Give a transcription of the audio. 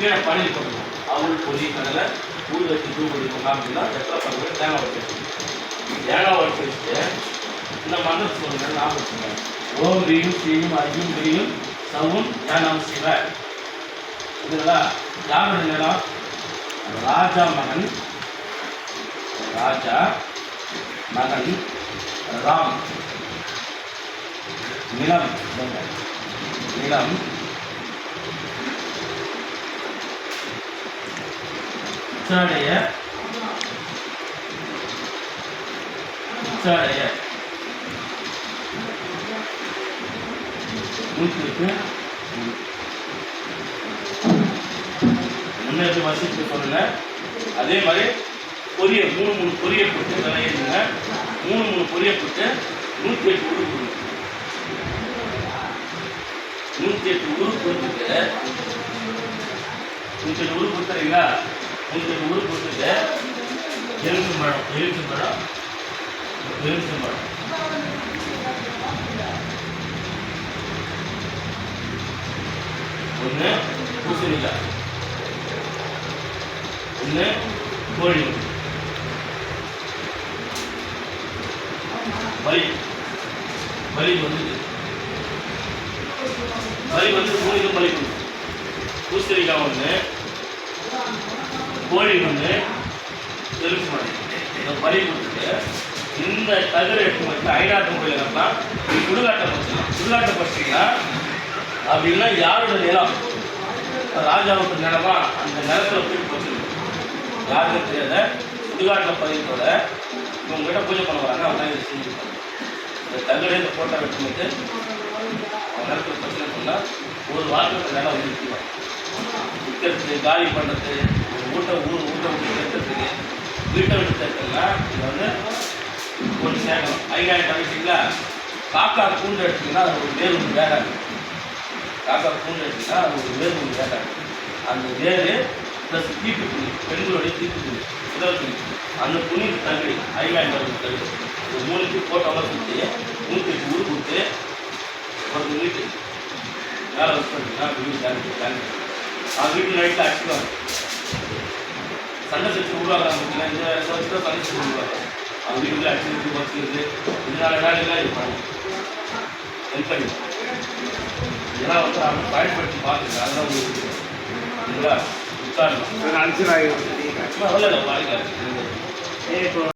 கீழே பணியில் போட்டுருவோம் அவள் பொடி கடலை ஊர் வச்சு தூள் பொடி அப்படின்னா வெத்தலை பண்ணுறது தேங்காய் வச்சு தேங்காய் வச்சு வச்சுட்டு இந்த மண்ணு சொல்லுங்கள் நான் வச்சுங்க ஓம் ரீயும் ஸ்ரீயும் ஐயும் கிரியும் சவும் ஏனாம் சிவ இதெல்லாம் யாரோட நிலம்? ராஜா மகன் ராஜா மகன் ராம். நிலம். நிலம். உச்சாடைய. உச்சாடைய. நூற்றுக்கு முன்னேற்ற வசித்து சொல்லுங்க. அதே மாதிரி பொரிய மூணு மூணு பொரிய போட்டு விளையுங்க மூணு மூணு பொரிய போட்டு நூற்றி எட்டு உரு கொடுங்க நூற்றி எட்டு உரு கொடுத்துட்டு நூற்றி எட்டு உரு கொடுத்துறீங்களா நூற்றி ஊர் உரு கொடுத்துட்டு எலுமிச்சம் பழம் எலுமிச்சம் பழம் எலுமிச்சம் பழம். ஒன்று பூசணிக்காய். ஒன்று கோழி பலி பலி வந்து பலி வந்து மூணு பலி கொடுக்கும் பூசணிக்காய் ஒன்று கோழி வந்து எலுமிச்சு இந்த பலி கொடுத்துட்டு இந்த தகர எடுத்து வச்சு ஐநாட்டு முறையில் நம்ம சுடுகாட்டை பறிச்சிடலாம் சுடுகாட்டை பற்றிங்கன்னா அப்படின்னா யாரோட நிலம்? ராஜாவுக்கு நிலமா அந்த நிலத்தில் போய் போச்சிருக்கும் யாருக்கும் தெரியாத சுடுகாட்டில் பதினோட இவங்ககிட்ட பூஜை பண்ண வராங்க அவங்க இதை செஞ்சுருப்பாங்க இந்த தகடை இந்த போட்டோ எடுத்துக்கிட்டு அவங்க நிலத்தில் பிரச்சனை பண்ணால் ஒரு வாரத்துக்கு நிலம் வந்து விற்குவாங்க விற்கிறது காலி பண்ணுறது ஊட்ட ஊர் ஊட்ட விட்டு சேர்த்துறதுக்கு வீட்டை விட்டு சேர்த்தோம்னா இது வந்து ஒரு சேகம். ஐயாயிரம் வச்சிங்களா காக்கா கூண்டு எடுத்தீங்கன்னா அது ஒரு வேர் ஒன்று வேற காக்கா கூண்டு எடுத்தீங்கன்னா அது ஒரு வேர் ஒன்று வேற அந்த வேர் ப்ளஸ் தீட்டு துணி பெண்களுடைய தீட்டு துணி உதவ துணி அந்த துணிக்கு தகுதி ஐயாயிரம் ரூபாய்க்கு தகுதி ஒரு மூணுக்கு போட்டோலாம் கொடுத்து நூற்றி எட்டு ஊர் கொடுத்து ஒரு வீட்டு. வேலை வச்சு பண்ணிங்கன்னா வீடு அது வீட்டு நைட்டில் அடிச்சுக்குவாங்க சண்டை உருவாக்குறாங்க பார்த்தீங்கன்னா இந்த தான் சண்டை சச்சு உருவாக்குறாங்க அவங்க வீட்டில் அடிச்சுக்கிறது வச்சுக்கிறது இதனால வேலையெல்லாம் பண்ணும் ஹெல்ப் பண்ணி. இதெல்லாம் வந்து அவங்க பயன்படுத்தி பார்த்துருக்காங்க அதெல்லாம் உங்களுக்கு சரிங்களா? உட்காரணும் வாழ்க்கை இப்போ